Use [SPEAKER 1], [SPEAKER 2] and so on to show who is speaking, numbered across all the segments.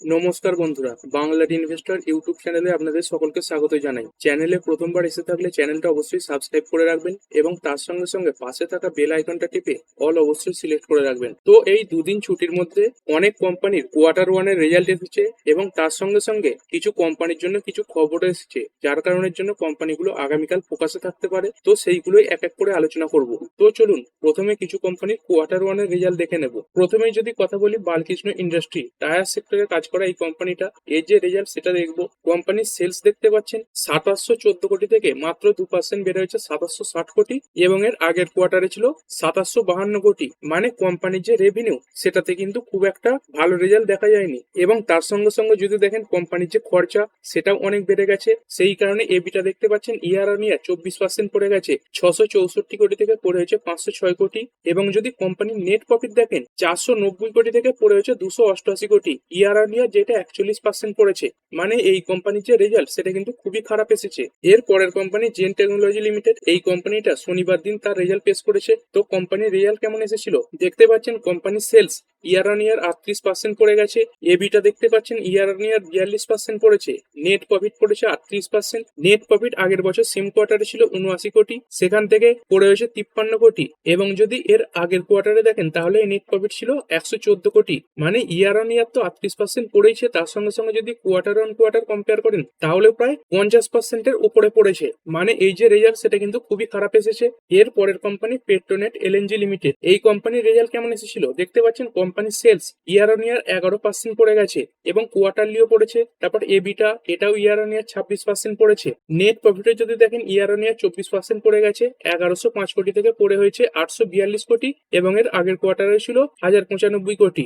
[SPEAKER 1] নমস্কার বন্ধুরা, Bangla investor YouTube চ্যানেলে আপনাদের সকলকে স্বাগত জানাই। চ্যানেলে প্রথমবার এসে থাকলে চ্যানেলটা অবশ্যই সাবস্ক্রাইব করে রাখবেন এবং তার সঙ্গে সঙ্গে পাশে থাকা বেল আইকনটা টিপে অল অবশ্যই সিলেক্ট করে রাখবেন। তো এই দুদিন ছুটির মধ্যে অনেক কোম্পানির কোয়ার্টার ওয়ানের রেজাল্ট এসেছে এবং তার সঙ্গে সঙ্গে কিছু কোম্পানির জন্য কিছু খবর এসেছে, যার কারণের জন্য কোম্পানিগুলো আগামীকাল ফোকাসে থাকতে পারে। তো সেইগুলোই এক এক করে আলোচনা করব। তো চলুন, প্রথমে কিছু কোম্পানির কোয়ার্টার ওয়ানের রেজাল্ট দেখে নেব। প্রথমেই যদি কথা বলি, বালকৃষ্ণ ইন্ডাস্ট্রি, টায়ার সেক্টরে কাজ করা এই কোম্পানিটা এর যে রেজাল্ট সেটা দেখব। কোম্পানির সেলস দেখতে পাচ্ছেন, সাতাশশো চোদ্দ কোটি থেকে মাত্র দু পার্সেন্ট বেড়ে হয়েছে সাতাশশো ষাট কোটি এবং এর আগের কোয়ার্টারে ছিল সাতাশশো বাহান্ন কোটি। মানে কোম্পানির যে রেভিনিউ সেটাতে কিন্তু খুব একটা ভালো রেজাল্ট দেখা যায়নি। এবং তার সঙ্গে সঙ্গে যদি দেখেন কোম্পানির যে খরচা, সেটাও অনেক বেড়ে গেছে। সেই কারণে এবিটা দেখতে পাচ্ছেন ইয়ার অন ইয়ার চব্বিশ পার্সেন্ট পড়ে গেছে। ছশো চৌষট্টি কোটি থেকে পড়ে হয়েছে পাঁচশো ছয় কোটি। এবং যদি কোম্পানির নেট প্রফিট দেখেন, চারশো নব্বই কোটি থেকে পড়ে হয়েছে দুশো অষ্টআশি কোটি। ইয়ার অন ইয়ার যেটা একচল্লিশ পার্সেন্ট পড়েছে মানে এই কোম্পানির যে রেজাল্ট সেটা কিন্তু খুবই খারাপ এসেছে। এর পরের কোম্পানি জেন টেকনোলজি লিমিটেড এই কোম্পানিটা শনিবার দিন তার রেজাল্ট পেশ করেছে। তো কোম্পানির রেজাল্ট কেমন এসেছিল? দেখতে পাচ্ছেন কোম্পানির সেলস ইয়ার অন ইয়ার আটত্রিশ পার্সেন্ট পড়ে গেছে। এবিটা দেখতে পাচ্ছেন ইয়ার অন ইয়ার বিয়াল্লিশ পার্সেন্ট পড়েছে। নেট প্রফিট পড়েছে আটত্রিশ পার্সেন্ট নেট প্রফিট আগের বছর সেম কোয়ার্টারে ছিল উনআশি কোটি। সেখান থেকে পড়ে হয়েছে তিপ্পান্ন কোটি। এবং যদি এর আগের কোয়ার্টারে দেখেন, তাহলে নেট প্রফিট ছিল একশো চোদ্দ কোটি। মানে ইয়ার অন ইয়ার তো আটত্রিশ পার্সেন্ট পড়েছে তার সঙ্গে সঙ্গে যদি কোয়ার্টার অন কোয়ার্টার কম্পেয়ার করেন, তাহলে প্রায় পঞ্চাশ পার্সেন্টের উপরে পড়েছে। মানে এই যে রেজাল্ট সেটা কিন্তু খুবই খারাপ এসেছে। এর পরের কোম্পানি পেট্রোনেট এলএনজি লিমিটেড এই কোম্পানির রেজাল্ট কেমন এসেছিল? দেখতে পাচ্ছেন কোম্পানির সেলস ইয়ার অন ইয়ার এগারো পার্সেন্ট পড়ে গেছে এবং কোয়ার্টারলিও পড়েছে। তারপর এবিটা এটাও ইয়ার অন ইয়ার ছাব্বিশ পার্সেন্ট পড়েছে। নেট প্রফিটে যদি দেখেন ইয়ার অন ইয়ার চব্বিশ পার্সেন্ট পড়ে গেছে। এগারোশো পাঁচ কোটি থেকে পড়ে হয়েছে আটশো বিয়াল্লিশ কোটি এবং এর আগের কোয়ার্টারে ছিল হাজার পঁচানব্বই কোটি।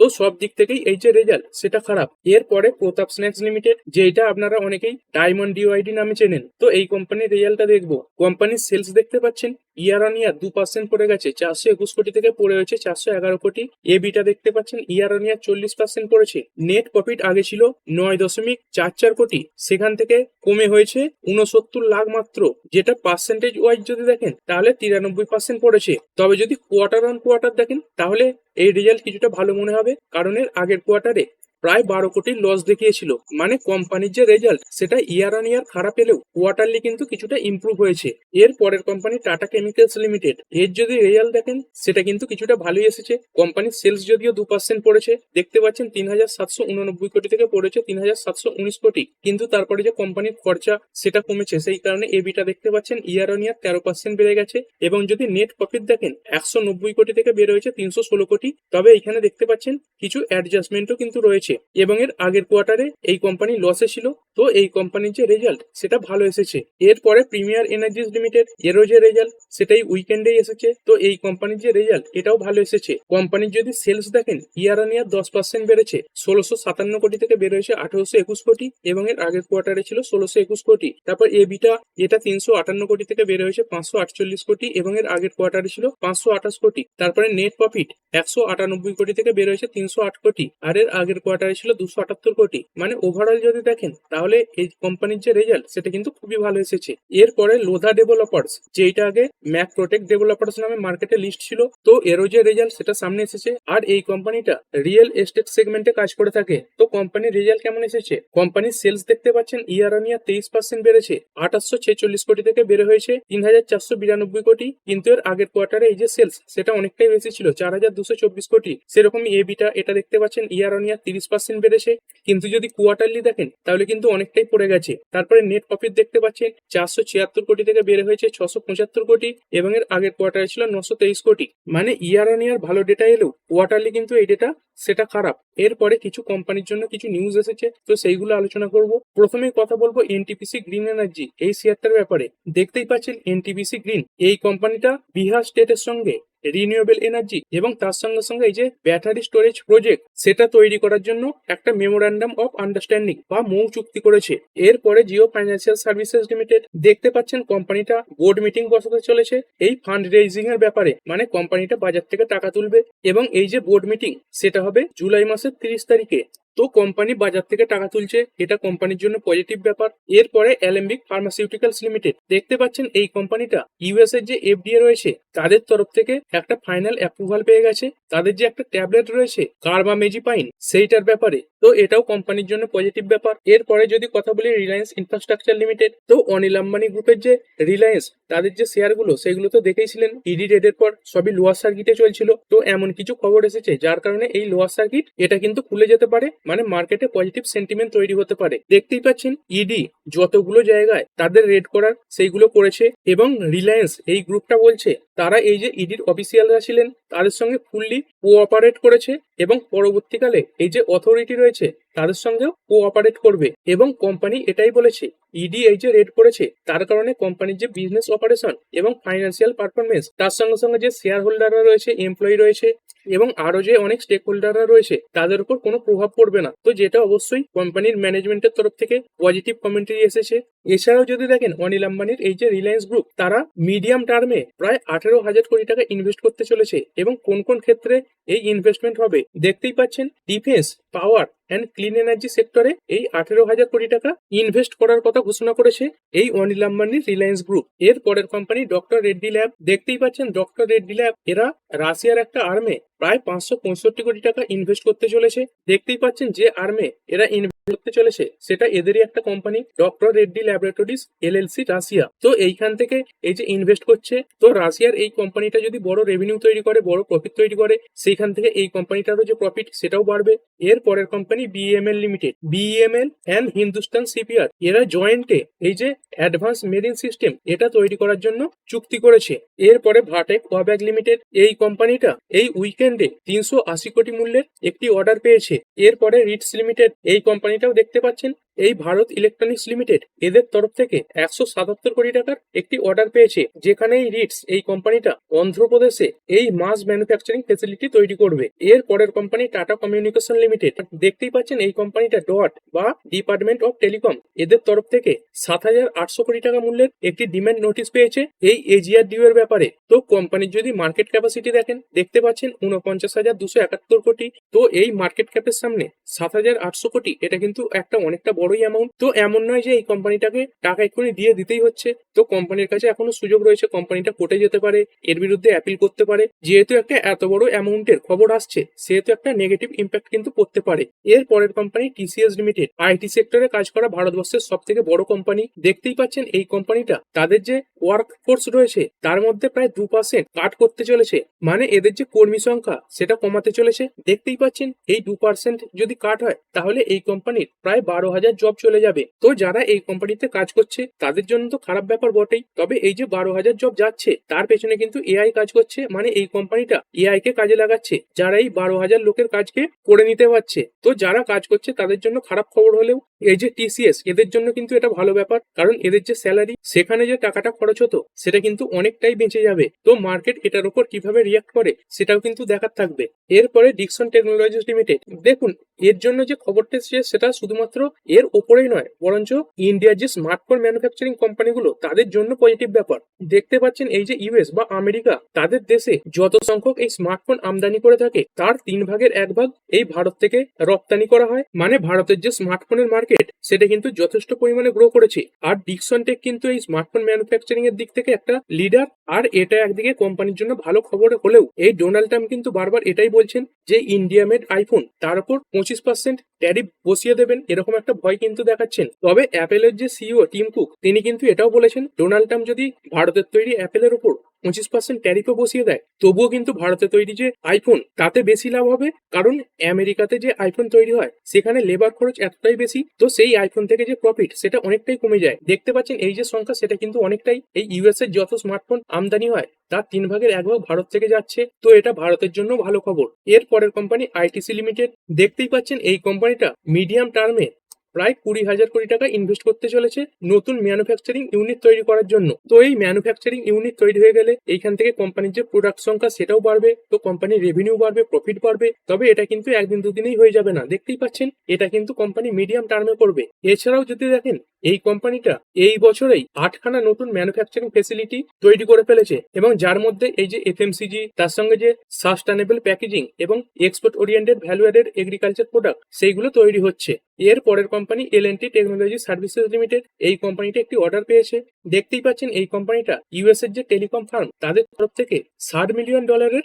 [SPEAKER 1] তো সব দিক থেকেই এই যে রেজাল্ট সেটা খারাপ। এরপরে প্রতাপ স্ন্যাক্স লিমিটেড যেটা আপনারা অনেকেই ডায়মন্ড ডিওআইডি নামে চেনেন। তো এই কোম্পানির রেজাল্টটা দেখব। কোম্পানির সেলস দেখতে পাচ্ছেন? ইয়ার অন ইয়ার দু পার্সেন্ট পড়ে গেছে, চারশো একুশ কোটি থেকে পড়ে হয়েছে, চারশো এগারো কোটি। এ এবিটা দেখতে পাচ্ছেন, ইয়ার অন ইয়ার চল্লিশ পার্সেন্ট পড়েছে। নেট প্রফিট আগে ছিল নয় দশমিক চার চার কোটি, সেখান থেকে কমে হয়েছে উনসত্তর লাখ মাত্র। যেটা পার্সেন্টেজ ওয়াইজ যদি দেখেন, তাহলে তিরানব্বই পার্সেন্ট পড়েছে। তবে যদি কোয়ার্টার অন কোয়ার্টার দেখেন, তাহলে এই রেজাল্ট কিছুটা ভালো মনে হবে, কারণ এর আগের কোয়ার্টারে প্রায় বারো কোটির লস দেখিয়েছিল। মানে কোম্পানির যে রেজাল্ট সেটা ইয়ার অন ইয়ার খারাপ এলেও কোয়ার্টারলি কিন্তু কিছুটা ইমপ্রুভ হয়েছে। এর পরের কোম্পানি টাটা কেমিক্যালস লিমিটেড এর যদি রেজাল্ট দেখেন, সেটা কিন্তু কিছুটা ভালোই এসেছে। কোম্পানির সেলস যদিও দু পার্সেন্ট পড়েছে, দেখতে পাচ্ছেন তিন হাজার সাতশো উননব্বই কোটি থেকে পড়েছে তিন হাজার সাতশো উনিশ কোটি। কিন্তু তারপরে যে কোম্পানির খরচা, সেটা কমেছে। সেই কারণে এবিটা দেখতে পাচ্ছেন ইয়ার অন ইয়ার তেরো পার্সেন্ট বেড়ে গেছে। এবং যদি নেট প্রফিট দেখেন, একশো নব্বই কোটি থেকে বেড়ে হয়েছে তিনশো ষোলো কোটি। তবে এখানে দেখতে পাচ্ছেন, কিছু অ্যাডজাস্টমেন্টও কিন্তু রয়েছে। এবং এর আগের কোয়ার্টারে এই কোম্পানি লসে ছিল। তো এই কোম্পানির যে রেজাল্ট সেটা ভালো এসেছে। এরপরে প্রিমিয়ার এনার্জিস লিমিটেড এরও যে রেজাল্ট সেটাই উইকেন্ডেই এসেছে। তো এই কোম্পানির যে রেজাল্ট এটাও ভালো এসেছে। কোম্পানির যদি সেলস দেখেন ইয়ার অন ইয়ার দশ পার্সেন্ট বেড়েছে। ষোলোশো সাতান্ন কোটি থেকে বের হয়েছে আঠারোশো একুশ কোটি। এবং এর আগের কোয়ার্টারে ছিল ষোলোশো একুশ কোটি। তারপর এবিটা এটা তিনশো আটান্ন কোটি থেকে বের হয়েছে পাঁচশো আটচল্লিশ কোটি। এবং এর আগের কোয়ার্টারে ছিল পাঁচশো আঠাশ কোটি। তারপরে নেট প্রফিট একশো আটানব্বই কোটি থেকে বের হয়েছে তিনশো আট কোটি। আর এর আগের কোয়ার্টারে ছিল দুশো আটাত্তর কোটি। মানে ওভারঅল যদি দেখেন, তাহলে এই কোম্পানির যে রেজাল্ট সেটা কিন্তু খুবই ভালো এসেছে। এরপরে লোধা ডেভেলপার্স যেটা আগে ম্যাক প্রোটেক্ট ডেভেলপার্স নামে মার্কেটে লিস্ট ছিল, তো এরও যে রেজাল্ট সেটা সামনে এসেছে। আর এই কোম্পানিটা রিয়েল এস্টেট সেগমেন্টে কাজ করে থাকে। তো কোম্পানির রেজাল্ট কেমন এসেছে? কোম্পানির সেলস দেখতে পাচ্ছেন ইয়ার অন ইয়ার তেইশ পার্সেন্ট বেড়েছে। আঠাশশো ছেচল্লিশ কোটি থেকে বেড়ে হয়েছে, তিন হাজার চারশো বিরানব্বই কোটি। কিন্তু এর আগের কোয়ার্টারে এই যে সেলস সেটা অনেকটাই বেশি ছিল, চার হাজার দুশো চব্বিশ কোটি। সেরকম এবিটা এটা দেখতে পাচ্ছেন ইয়ার অন ইয়ার তিরিশ পার্সেন্ট বেড়েছে। কিন্তু যদি কোয়ার্টারলি দেখেন, তাহলে কিন্তু অনেকটাই পড়ে গেছে। তারপরে নেট প্রফিট দেখতে পাচ্ছেন, চারশো ছিয়াত্তর কোটি থেকে বেড়ে হয়েছে ছশো পঁচাত্তর কোটি এবং এর আগের কোয়ার্টারে ছিল নশো তেইশ কোটি। মানে ইয়ার অন ইয়ার ভালো ডেটা এলেও কোয়ার্টারলি কিন্তু এই ডেটা সেটা খারাপ। এরপরে কিছু কোম্পানির জন্য কিছু নিউজ এসেছে, তো সেইগুলো আলোচনা করব। প্রথমে কথা বলব এনটিপিসি গ্রিন এনার্জি এই শেয়ারটার ব্যাপারে। দেখতেই পাচ্ছেন এনটিপিসি গ্রিন এই কোম্পানিটা বিহার স্টেটের সঙ্গে রিনিউয়েবল এনার্জি এবং তার সঙ্গে সঙ্গে এই যে ব্যাটারি স্টোরেজ প্রজেক্ট সেটা তৈরি করার জন্য একটা মেমোরান্ডাম অফ আন্ডারস্ট্যান্ডিং বা মৌ চুক্তি করেছে। এরপরে জিও ফাইন্যান্সিয়াল সার্ভিসেস লিমিটেড দেখতে পাচ্ছেন কোম্পানিটা বোর্ড মিটিং বসাতে চলেছে। এই ফান্ড রেইজিং এর ব্যাপারে মানে কোম্পানিটা বাজার থেকে টাকা তুলবে এবং এই যে বোর্ড মিটিং সেটা হবে জুলাই মাসের তিরিশ তারিখে। তো কোম্পানি বাজার থেকে টাকা তুলছে। এটা কোম্পানির জন্য পজিটিভ ব্যাপার। এরপরে অ্যালেম্বিক ফার্মাসিউটিক্যালস লিমিটেড দেখতে পাচ্ছেন এই কোম্পানিটা ইউএস এর যে এফডিএ রয়েছে, তাদের তরফ থেকে একটা ফাইনাল অ্যাপ্রুভাল পেয়ে গেছে। তাদের যে একটা ট্যাবলেট রয়েছে কার্বামেজিপাইন সেইটার ব্যাপারে। তো এটাও কোম্পানির জন্য পজিটিভ ব্যাপার। এরপরে যদি কথা বলি রিলায়েন্স ইনফ্রাস্ট্রাকচার লিমিটেড তো অনিল আম্বানি গ্রুপের যে রিলায়েন্স তাদের যে শেয়ারগুলো সেগুলো তো দেখেইছিলেন। ইডি রেডের পর সবই লোয়ার সার্কিটে চলছিল। তো এমন কিছু খবর এসেছে, যার কারণে এই লোয়ার সার্কিট এটা কিন্তু খুলে যেতে পারে। মানে মার্কেটে পজিটিভ সেন্টিমেন্ট তৈরি হতে পারে। দেখতেই পাচ্ছেন ইডি যতগুলো জায়গায় তাদের রেড করার সেইগুলো করেছে এবং রিলায়েন্স এই গ্রুপটা বলছে, তারা এই যে ইডির অফিসিয়ালরা ছিলেন, তাদের সঙ্গে ফুললি কোঅপারেট করেছে এবং পরবর্তীকালে এই যে অথরিটি রয়েছে, তাদের সঙ্গেও কোঅপারেট করবে এবং কোম্পানি এটাই বলেছে ইডি এই যে রেড করেছে, তার কারণে কোম্পানির যে বিজনেস অপারেশন এবং ফাইন্যান্সিয়াল পারফরমেন্স তার সঙ্গে সঙ্গে যে শেয়ার হোল্ডাররা রয়েছে এমপ্লয়ি রয়েছে এবং আরও যে অনেক স্টেক হোল্ডাররা রয়েছে, তাদের উপর কোনো প্রভাব পড়বে না। তো যেটা অবশ্যই কোম্পানির ম্যানেজমেন্টের তরফ থেকে পজিটিভ কমেন্টারি এসেছে। এছাড়াও যদি দেখেন, অনিল আম্বানির এই যে রিলায়েন্স গ্রুপ তারা মিডিয়াম টার্মে প্রায় আঠেরো হাজার কোটি টাকা ইনভেস্ট করতে চলেছে এবং কোন কোন ক্ষেত্রে এই ইনভেস্টমেন্ট হবে, দেখতেই পাচ্ছেন defence power and clean energy সেক্টরে এই আঠেরো হাজার কোটি টাকা ইনভেস্ট করার কথা ঘোষণা করেছে এই অনিল আম্বানির রিলায়েন্স গ্রুপ এর পরের কোম্পানি ডক্টর রেড্ডি ল্যাব দেখতেই পাচ্ছেন ডক্টর রেড্ডি ল্যাব এরা রাশিয়ার একটা আর্মে প্রায় পাঁচশো পঁয়ষট্টি কোটি টাকা ইনভেস্ট করতে চলেছে। দেখতেই পাচ্ছেন যে আর্মে এরা ইনভেস্ট করতে চলেছে। সেটা এদেরই একটা company doctor Reddy laboratories LLC Russia তো এইখান থেকে এই যে ইনভেস্ট করছে, তো রাশিয়ার এই কোম্পানিটা যদি বড় রেভিনিউ তৈরি করে, বড় প্রফিট তৈরি করে, সেইখান থেকে এই কোম্পানিটারও যে প্রফিট সেটাও বাড়বে। এর পরের company BML limited BML and Hindustan CPR এরা জয়েন্টে এই যে অ্যাডভান্স মেরিন সিস্টেম এটা তৈরি করার জন্য চুক্তি করেছে। এরপরে ভাটেক ওয়াব্যাগ লিমিটেড এই কোম্পানিটা এই উইকেন্ডে তিনশো আশি কোটি মূল্যের একটি অর্ডার পেয়েছে। এরপরে রিটস লিমিটেড এই কোম্পানিটাও দেখতে পাচ্ছেন। এই ভারত ইলেকট্রনিক্স লিমিটেড এদের তরফ থেকে একশো সাতাত্তর কোটি টাকার একটি অর্ডার পেয়েছে যেখানে এই রিটস এই কোম্পানিটা অন্ধ্রপ্রদেশে এই মাস ম্যানুফ্যাকচারিং ফেসিলিটি তৈরি করবে। এর পরের কোম্পানি টাটা কমিউনিকেশন লিমিটেড দেখতেই পাচ্ছেন এই কোম্পানিটা ডট বা ডিপার্টমেন্ট অফ টেলিকম এদের তরফ থেকে সাত হাজার আটশো কোটি টাকা মূল্যের একটি ডিমান্ড নোটিশ পেয়েছে এই এজিআর ডিউ এর ব্যাপারে। তো কোম্পানির যদি মার্কেট ক্যাপাসিটি দেখেন, দেখতে পাচ্ছেন উনপঞ্চাশ হাজার দুশো একাত্তর কোটি। তো এই মার্কেট ক্যাপের সামনে সাত হাজার আটশো কোটি, এটা কিন্তু একটা অনেকটা বড়ই অ্যামাউন্ট তো এমন নয় যে এই কোম্পানিটাকে টাকা এক্ষুনি দিয়ে দিতেই হচ্ছে। তো কোম্পানির কাছে এখনও সুযোগ রয়েছে কোম্পানিটা কোর্টে যেতে পারে, এর বিরুদ্ধে অ্যাপিল করতে পারে। যেহেতু একটা এত বড় অ্যামাউন্টের খবর আসছে, সেহেতু একটা নেগেটিভ ইম্প্যাক্ট কিন্তু পড়তে পারে। এর পরের কোম্পানি টিসিএস লিমিটেড আইটি সেক্টরে কাজ করা ভারতবর্ষের সব থেকে বড় কোম্পানি দেখতেই পাচ্ছেন এই কোম্পানিটা তাদের যে ওয়ার্ক ফোর্স রয়েছে, তার মধ্যে প্রায় দু পার্সেন্ট কাট করতে চলেছে। মানে এদের যে কর্মী সংখ্যা, সেটা কমাতে চলেছে। দেখতেই পাচ্ছেন, এই দু পার্সেন্ট যদি কাট হয়, তাহলে এই কোম্পানির প্রায় বারো হাজার জব চলে যাবে। তো যারা এই কোম্পানিতে কাজ করছে, তাদের জন্য তো খারাপ ব্যাপার বটেই। তবে এই যে বারো হাজার জব যাচ্ছে, তার পেছনে কিন্তু এআই কাজ করছে মানে এই কোম্পানিটা এআই কে কাজে লাগাচ্ছে। যারা এই বারো হাজার লোকের কাজকে করে নিতে পারছে, তো যারা কাজ করছে, তাদের জন্য খারাপ খবর হলেও এই যে টিসিএস এদের জন্য কিন্তু এটা ভালো ব্যাপার। কারণ এদের যে স্যালারি সেখানে যে টাকাটা খরচ হতো, সেটা কিন্তু অনেকটাই বেঁচে যাবে। তো মার্কেট এটার উপর কীভাবে রিয়াক্ট করে, সেটাও কিন্তু দেখার থাকবে। এরপরে ডিকসন টেকনোলজিস লিমিটেড দেখুন এর জন্য যে খবরটা এসেছে সেটা শুধুমাত্র এর ওপরেই নয়, বরঞ্চ ইন্ডিয়ার যে স্মার্টফোন ম্যানুফ্যাকচারিং কোম্পানিগুলো তাদের জন্য পজিটিভ ব্যাপার। দেখতে পাচ্ছেন এই যে ইউএস বা আমেরিকা, তাদের দেশে যত সংখ্যক এই স্মার্টফোন আমদানি করে থাকে, তার তিন ভাগের এক ভাগ এই ভারত থেকে রপ্তানি করা হয়। মানে ভারতের যে স্মার্টফোনের মার্কেট সেটা কিন্তু যথেষ্ট পরিমাণে গ্রো করেছে। আর ডিকসন টেক কিন্তু এই স্মার্টফোন ম্যানুফ্যাকচারিং এর দিক থেকে একটা লিডার আর এটা একদিকে কোম্পানির জন্য ভালো খবর হলেও, এই ডোনাল্ড ট্রাম্প কিন্তু বারবার এটাই বলছেন যে ইন্ডিয়া মেড আইফোন তার উপর পঁচিশ পার্সেন্ট ট্যারিফ বসিয়ে দেবেন, এরকম একটা ভয় কিন্তু দেখাচ্ছেন। তবে অ্যাপেলের যে সিইও টিম কুক তিনি কিন্তু এটাও বলেছেন ডোনাল্ড ট্রাম্প যদি ভারতের তৈরি অ্যাপেলের উপর পঁচিশ পার্সেন্ট ট্যারিফও বসিয়ে দেয়। তবুও কিন্তু ভারতে তৈরি যে আইফোন তাতে বেশি লাভ হবে কারণ আমেরিকাতে যে আইফোন তৈরি হয়, সেখানে লেবার খরচ এতটাই বেশি, তো সেই আইফোন থেকে যে প্রফিট সেটা অনেকটাই কমে যায়। দেখতে পাচ্ছেন এই যে সংখ্যা, সেটা কিন্তু অনেকটাই এই ইউএস এর যত স্মার্টফোন আমদানি হয়, তার তিন ভাগের এক ভাগ ভারত থেকে যাচ্ছে, তো এটা ভারতের জন্য ভালো খবর। এর পরের কোম্পানি আইটিসি লিমিটেড দেখতেই পাচ্ছেন এই কোম্পানিটা মিডিয়াম টার্মে প্রায় কুড়ি হাজার কোটি টাকা ইনভেস্ট করতে চলেছে নতুন ম্যানুফ্যাকচারিং ইউনিট তৈরি করার জন্য। তো এই ম্যানুফ্যাকচারিং ইউনিট তৈরি হয়ে গেলে এইখান থেকে কোম্পানির যে প্রোডাক্ট সংখ্যা সেটাও বাড়বে, তো কোম্পানির রেভিনিউ বাড়বে প্রফিট বাড়বে। তবে এটা কিন্তু একদিন দুদিনেই হয়ে যাবে না। দেখতেই পাচ্ছেন, এটা কিন্তু কোম্পানি মিডিয়াম টার্মে করবে। এছাড়াও যদি দেখেন এই কোম্পানিটা এই বছরেই আটখানা নতুন ম্যানুফ্যাকচারিং ফেসিলিটি তৈরি করে ফেলেছে এবং যার মধ্যে এই যে এফএমসিজি তার সঙ্গে যে সাস্টেনেবল প্যাকেজিং এবং export oriented value added agriculture product সেইগুলো তৈরি হচ্ছে। এর পরের company L N T technology services limited এই কোম্পানিটা একটি অর্ডার পেয়েছে। দেখতেই পাচ্ছেন এই কোম্পানিটা ইউএস এর যে টেলিকম ফার্ম তাদের তরফ থেকে ষাট মিলিয়ন ডলারের